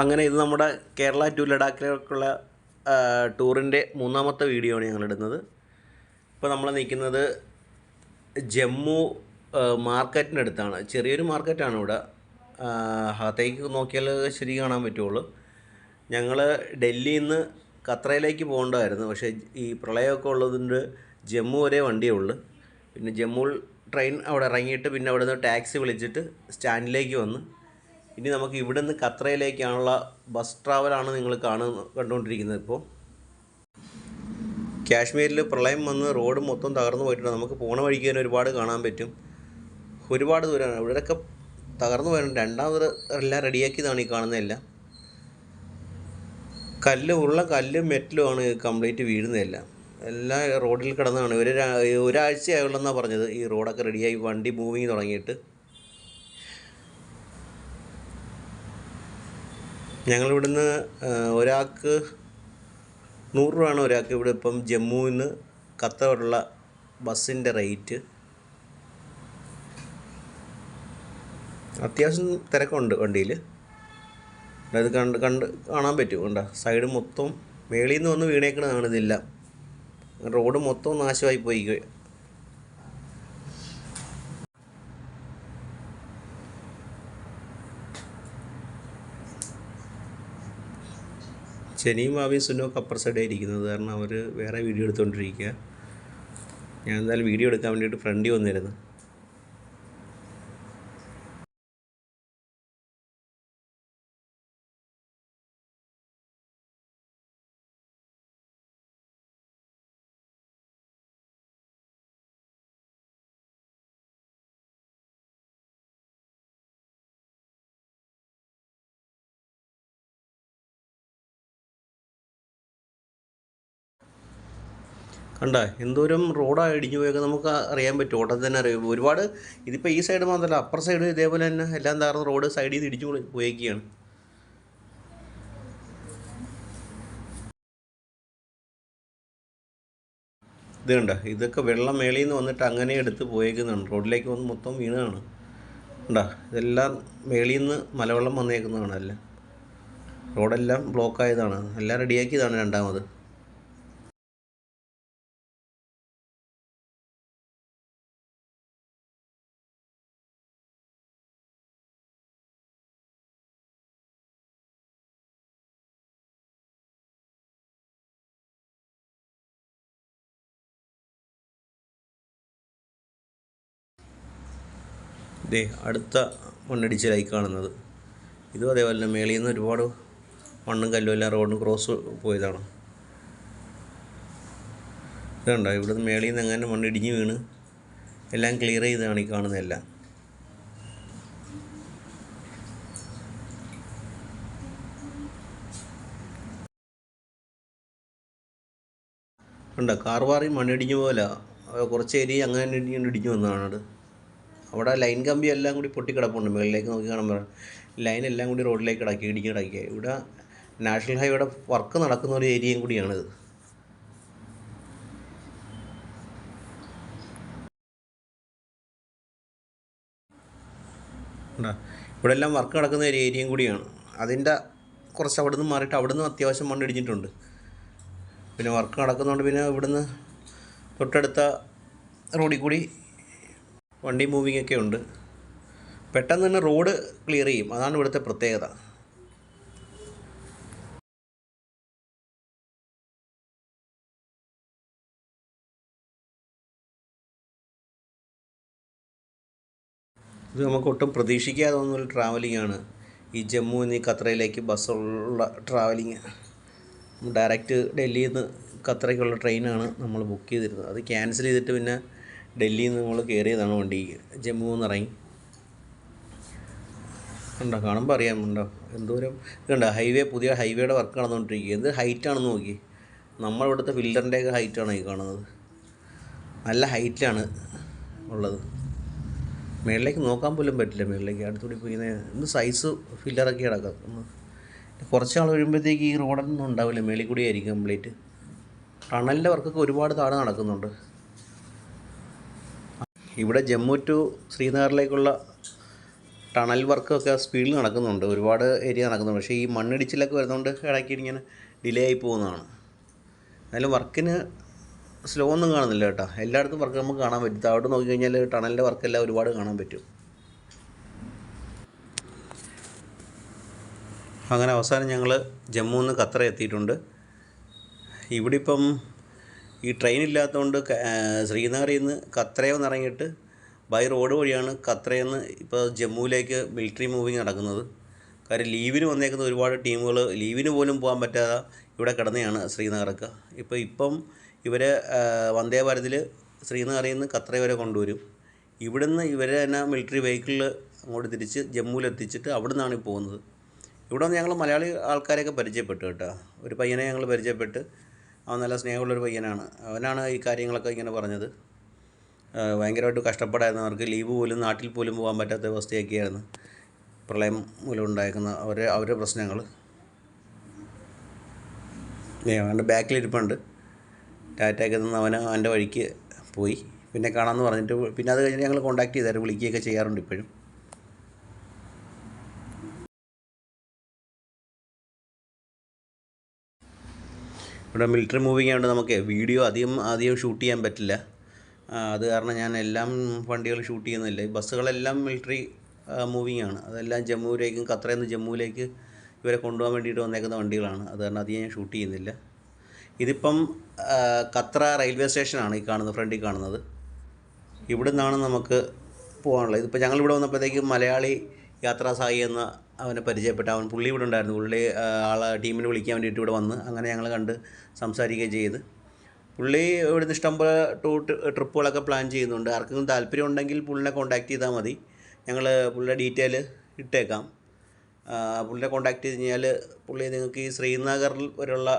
അങ്ങനെ ഇത് നമ്മുടെ കേരള ടു ലഡാക്കിലേക്കുള്ള ടൂറിന്റെ മൂന്നാമത്തെ വീഡിയോ ആണ് ഞങ്ങൾ ഇടുന്നത്. ഇപ്പോൾ നമ്മൾ നിൽക്കുന്നത് ജമ്മു മാർക്കറ്റിനടുത്താണ് ചെറിയൊരു മാർക്കറ്റാണ് ഇവിടെ. അകത്തേക്ക് നോക്കിയാൽ ശരി കാണാൻ പറ്റുള്ളൂ. ഞങ്ങൾ ഡൽഹിയിൽ നിന്ന് ഖത്രയിലേക്ക് പോകേണ്ടതായിരുന്നു. പക്ഷേ ഈ പ്രളയമൊക്കെ ഉള്ളതുകൊണ്ട് ജമ്മു വരെ വണ്ടിയേ ഉള്ളൂ. പിന്നെ ജമ്മു ട്രെയിൻ അവിടെ ഇറങ്ങിയിട്ട് പിന്നെ അവിടെ നിന്ന് ടാക്സി വിളിച്ചിട്ട് സ്റ്റാൻഡിലേക്ക് വന്ന്. ഇനി നമുക്ക് ഇവിടെ നിന്ന് ഖത്രയിലേക്കാണുള്ള ബസ് ട്രാവലാണ് നിങ്ങൾ കാണുന്ന കണ്ടുകൊണ്ടിരിക്കുന്നത് ഇപ്പോൾ കാശ്മീരിൽ പ്രളയം വന്ന് റോഡ് മൊത്തം തകർന്നു പോയിട്ടുണ്ട്. നമുക്ക് പോണ വഴിക്ക് തന്നെ ഒരുപാട് കാണാൻ പറ്റും. ഒരുപാട് ദൂരമാണ് ഇവിടെയൊക്കെ തകർന്നു പോയിട്ടുണ്ട്. രണ്ടാമത് എല്ലാം റെഡിയാക്കിയതാണ് ഈ കാണുന്നതെല്ലാം കല്ല് ഉള്ള കല്ലും മെറ്റലുമാണ് കംപ്ലീറ്റ് വീഴുന്നതെല്ലാം എല്ലാം. റോഡിൽ കിടന്നാണ്. ഒരു ഒരാഴ്ചയായുള്ളതെന്നാണ് പറഞ്ഞത്. ഈ റോഡൊക്കെ റെഡിയായി വണ്ടി മൂവിങ് തുടങ്ങിയിട്ട്. ഞങ്ങളിവിടുന്ന് ഒരാൾക്ക് നൂറ് രൂപയാണ് ഒരാൾക്ക് ഇവിടെ ഇപ്പം ജമ്മുവിൽ നിന്ന് ഖത്തറുള്ള ബസ്സിന്റെ റേറ്റ്. അത്യാവശ്യം തിരക്കുണ്ട് വണ്ടിയിൽ. അത് കണ്ട് കണ്ട് കാണാൻ പറ്റും കണ്ട. സൈഡ് മൊത്തം മേളിൽ നിന്ന് വന്ന് വീണേക്കണതാണ് ഇതെല്ലാം. റോഡ് മൊത്തം നാശമായി പോയി. ശനിയും ഭാവിയും സുനൊക്കെ അപ്പർ സൈഡായി ഇരിക്കുന്നത് കാരണം അവർ വേറെ വീഡിയോ എടുത്തുകൊണ്ടിരിക്കുക ഞാൻ എന്തായാലും വീഡിയോ എടുക്കാൻ വേണ്ടിയിട്ട് ഫ്രണ്ടിൽ വന്നിരുന്നു. കണ്ട? എന്തോരം റോഡാണ് ഇടിഞ്ഞു പോയൊക്കെ നമുക്ക് അറിയാൻ പറ്റും. ഉടൻ തന്നെ അറിയാം. ഒരുപാട് ഇതിപ്പോൾ ഈ സൈഡ് മാത്രമല്ല അപ്പർ സൈഡ് ഇതേപോലെ തന്നെ എല്ലാം താർന്ന റോഡ് സൈഡിൽ നിന്ന് പോയി- പോയേക്കുകയാണ് ഇത് കണ്ട? ഇതൊക്കെ വെള്ളം മേളിൽ നിന്ന് വന്നിട്ട് അങ്ങനെ എടുത്ത് പോയേക്കുന്നതാണ്. റോഡിലേക്ക് വന്ന് മൊത്തം വീണതാണ്. കണ്ട? ഇതെല്ലാം മേളിൽ നിന്ന് മലവെള്ളം വന്നേക്കുന്നതാണ് എല്ലാം റോഡെല്ലാം ബ്ലോക്ക് ആയതാണ്. എല്ലാം റെഡിയാക്കിയതാണ് രണ്ടാമത്. ദേ അടുത്ത മണ്ണിടിച്ചിലായി കാണുന്നത്. ഇതും അതേപോലെ തന്നെ മേളിൽ നിന്ന് ഒരുപാട് മണ്ണും കല്ലും എല്ലാം റോഡ് ക്രോസ് പോയതാണ്. ഇതുണ്ടോ ഇവിടുന്ന് മേളിൽ നിന്ന് എങ്ങനെ മണ്ണിടിഞ്ഞ് വീണ്. എല്ലാം ക്ലിയർ ചെയ്താണ് ഈ കാണുന്നതെല്ലാം ഉണ്ട് കാർവാറി മണ്ണിടിഞ്ഞ പോലെ കുറച്ച് ഏരിയ അങ്ങനെ ഇടിഞ്ഞ് ഇടിഞ്ഞു വന്നതാണ് അത് അവിടെ ലൈൻ കമ്പി എല്ലാം കൂടി പൊട്ടിക്കിടപ്പുണ്ട്. മുകളിലേക്ക് നോക്കി കാണുമ്പോൾ ലൈൻ എല്ലാം കൂടി റോഡിലേക്ക് ഇടക്കി ഇടിക്കി ഇടക്കി ഇവിടെ നാഷണൽ ഹൈവേയുടെ വർക്ക് നടക്കുന്ന ഒരു ഏരിയയും കൂടിയാണിത്? ഇവിടെ എല്ലാം വർക്ക് നടക്കുന്ന ഒരു ഏരിയയും കൂടിയാണ്. അതിന്റെ കുറച്ച് അവിടെ നിന്ന് മാറിയിട്ട് അവിടെ നിന്ന് അത്യാവശ്യം മണ്ണ് ഇടിഞ്ഞിട്ടുണ്ട്. പിന്നെ വർക്ക് നടക്കുന്നതുകൊണ്ട് പിന്നെ ഇവിടുന്ന് തൊട്ടടുത്ത റോഡിൽ കൂടി വണ്ടി മൂവിങ് ഒക്കെ ഉണ്ട്. പെട്ടെന്ന് തന്നെ റോഡ് ക്ലിയർ ചെയ്യും. അതാണ് ഇവിടുത്തെ പ്രത്യേകത. ഇത് നമുക്ക് ഒട്ടും പ്രതീക്ഷിക്കാതെ ഒരു ട്രാവലിംഗ് ആണ്. ഈ ജമ്മു എന്നീ ഖത്തറയിലേക്ക് ബസ്സുള്ള ട്രാവലിംഗ് ഡയറക്റ്റ് ഡൽഹിയിൽ നിന്ന് ഖത്രയ്ക്കുള്ള ട്രെയിനാണ് നമ്മൾ ബുക്ക് ചെയ്തിരുന്നത്. അത് ക്യാൻസൽ ചെയ്തിട്ട് പിന്നെ ഡൽഹിയിൽ നിന്ന് നമ്മൾ കയറിയതാണ് വണ്ടി. ജമ്മു എന്ന് ഇറങ്ങി ഉണ്ടോ കാണുമ്പോൾ അറിയാം. കണ്ടോ? എന്തോരം ഇതുണ്ടോ ഹൈവേ പുതിയ ഹൈവേയുടെ വർക്ക് നടന്നുകൊണ്ടിരിക്കുക എന്ത് ഹൈറ്റാണെന്ന് നോക്കി. നമ്മളിവിടുത്തെ ഫിൽറ്ററിന്റെയൊക്കെ ഹൈറ്റാണ് ഈ കാണുന്നത്? നല്ല ഹൈറ്റാണ് ഉള്ളത്. മേളിലേക്ക് നോക്കാൻ പോലും പറ്റില്ല മേളിലേക്ക്. അടുത്തുകൂടി പോയി എന്ത് സൈസ് ഫില്ലറൊക്കെ കിടക്കാം ഒന്ന് കുറച്ച് നാൾ കഴിയുമ്പോഴത്തേക്ക് ഈ റോഡൊന്നും ഉണ്ടാവില്ല. മേളിൽ കൂടി ആയിരിക്കും കംപ്ലീറ്റ് ടണലിന്റെ വർക്കൊക്കെ ഒരുപാട് താഴെ നടക്കുന്നുണ്ട്. ഇവിടെ ജമ്മു ടു ശ്രീനഗറിലേക്കുള്ള ടണൽ വർക്കൊക്കെ സ്പീഡിൽ നടക്കുന്നുണ്ട്. ഒരുപാട് ഏരിയ നടക്കുന്നുണ്ട്. പക്ഷേ ഈ മണ്ണിടിച്ചിലൊക്കെ വരുന്നതുകൊണ്ട് ഇടയ്ക്ക് ഇങ്ങനെ ഡിലേ ആയി പോകുന്നതാണ്. എന്നാലും വർക്കിന് സ്ലോ ഒന്നും കാണുന്നില്ല കേട്ടോ. എല്ലായിടത്തും വർക്ക് നമുക്ക് കാണാൻ പറ്റും. താഴോട്ട് നോക്കിക്കഴിഞ്ഞാൽ ടണലിന്റെ വർക്കെല്ലാം ഒരുപാട് കാണാൻ പറ്റും. അങ്ങനെ അവസാനം ഞങ്ങൾ ജമ്മുവിൽ നിന്ന് ഖത്തറ എത്തിയിട്ടുണ്ട് ഇവിടെ ഇപ്പം ഈ ട്രെയിൻ ഇല്ലാത്തതുകൊണ്ട് ശ്രീനഗറിൽ നിന്ന് ഖത്രയിൽ നിന്ന് ഇറങ്ങിയിട്ട് ബൈ റോഡ് വഴിയാണ് കത്രയെന്ന് ഇപ്പോൾ ജമ്മുവിലേക്ക് മിലിറ്ററി മൂവിങ് നടക്കുന്നത്. കാര്യം ലീവിന് വന്നേക്കുന്ന ഒരുപാട് ടീമുകൾ ലീവിന് പോലും പോകാൻ പറ്റാതെ ഇവിടെ കിടന്നെയാണ് ശ്രീനഗറൊക്കെ. ഇപ്പോൾ ഇപ്പം ഇവരെ വന്ദേ ഭാരതിൽ ശ്രീനഗറിൽ നിന്ന് കത്ര വരെ കൊണ്ടുവരും. ഇവിടുന്ന് ഇവരെ തന്നെ മിലിറ്ററി വെഹിക്കിളിൽ അങ്ങോട്ട് തിരിച്ച് ജമ്മുവിൽ എത്തിച്ചിട്ട് അവിടെ നിന്നാണ് പോകുന്നത്. ഇവിടെ ഞങ്ങൾ മലയാളി ആൾക്കാരെയൊക്കെ പരിചയപ്പെട്ടു കേട്ടോ. ഒരു പയ്യനെ ഞങ്ങൾ പരിചയപ്പെട്ട് അവൻ നല്ല സ്നേഹമുള്ളൊരു പയ്യനാണ്. അവനാണ് ഈ കാര്യങ്ങളൊക്കെ ഇങ്ങനെ പറഞ്ഞത്. ഭയങ്കരമായിട്ട് കഷ്ടപ്പെടായിരുന്നു. അവർക്ക് ലീവ് പോലും നാട്ടിൽ പോലും പോകാൻ പറ്റാത്ത അവസ്ഥയൊക്കെയായിരുന്നു. പ്രളയം മൂലം ഉണ്ടായിരിക്കുന്ന അവരെ അവരുടെ പ്രശ്നങ്ങൾ. അവന്റെ ബാക്കിലിരിപ്പുണ്ട്. ടാറ്റയൊക്കെ നിന്ന് അവന് അവന്റെ വഴിക്ക് പോയി. പിന്നെ കാണാമെന്ന് പറഞ്ഞിട്ട് പിന്നെ അത് കഴിഞ്ഞിട്ട് ഞങ്ങൾ കോൺടാക്ട് ചെയ്തായിരുന്നു. വിളിക്കുകയൊക്കെ ചെയ്യാറുണ്ട് ഇപ്പോഴും. ഇവിടെ മിലിറ്ററി മൂവിങ് ആയതുകൊണ്ട് നമുക്ക് വീഡിയോ അധികം അധികം ഷൂട്ട് ചെയ്യാൻ പറ്റില്ല. അത് കാരണം ഞാൻ എല്ലാം വണ്ടികൾ ഷൂട്ട് ചെയ്യുന്നില്ല. ഈ ബസ്സുകളെല്ലാം മിലിറ്ററി മൂവിങ് ആണ്. അതെല്ലാം ജമ്മുവിലേക്കും ഖത്തറയിൽ നിന്ന് ജമ്മുവിലേക്ക് ഇവരെ കൊണ്ടുപോകാൻ വേണ്ടിയിട്ട് വന്നേക്കുന്ന വണ്ടികളാണ്. അത് കാരണം അധികം ഞാൻ ഷൂട്ട് ചെയ്യുന്നില്ല. ഇതിപ്പം ഖത്ര റെയിൽവേ സ്റ്റേഷനാണ് ഈ കാണുന്നത് ഫ്രണ്ടിൽ കാണുന്നത്. ഇവിടെ നിന്നാണ് നമുക്ക് പോകാനുള്ളത്. ഇതിപ്പോൾ ഞങ്ങളിവിടെ വന്നപ്പോഴത്തേക്കും മലയാളി യാത്രാ സഹായി എന്ന അവനെ പരിചയപ്പെട്ട. അവൻ പുള്ളി ഇവിടെ ഉണ്ടായിരുന്നു. പുള്ളി ആളെ ടീമിനെ വിളിക്കാൻ വേണ്ടിയിട്ട് ഇവിടെ വന്ന് അങ്ങനെ ഞങ്ങൾ കണ്ട് സംസാരിക്കുകയും ചെയ്ത്. പുള്ളി ഇവിടുന്ന് ഇഷ്ടംപോലെ ടൂർ ട്രിപ്പുകളൊക്കെ പ്ലാൻ ചെയ്യുന്നുണ്ട്. ആർക്കെങ്കിലും താല്പര്യം ഉണ്ടെങ്കിൽ പുള്ളിനെ കോൺടാക്ട് ചെയ്താൽ മതി. ഞങ്ങൾ പുള്ളിയുടെ ഡീറ്റെയിൽ ഇട്ടേക്കാം. പുള്ളിനെ കോൺടാക്ട് ചെയ്ത് കഴിഞ്ഞാൽ പുള്ളി നിങ്ങൾക്ക് ഈ ശ്രീനഗറിൽ വരെയുള്ള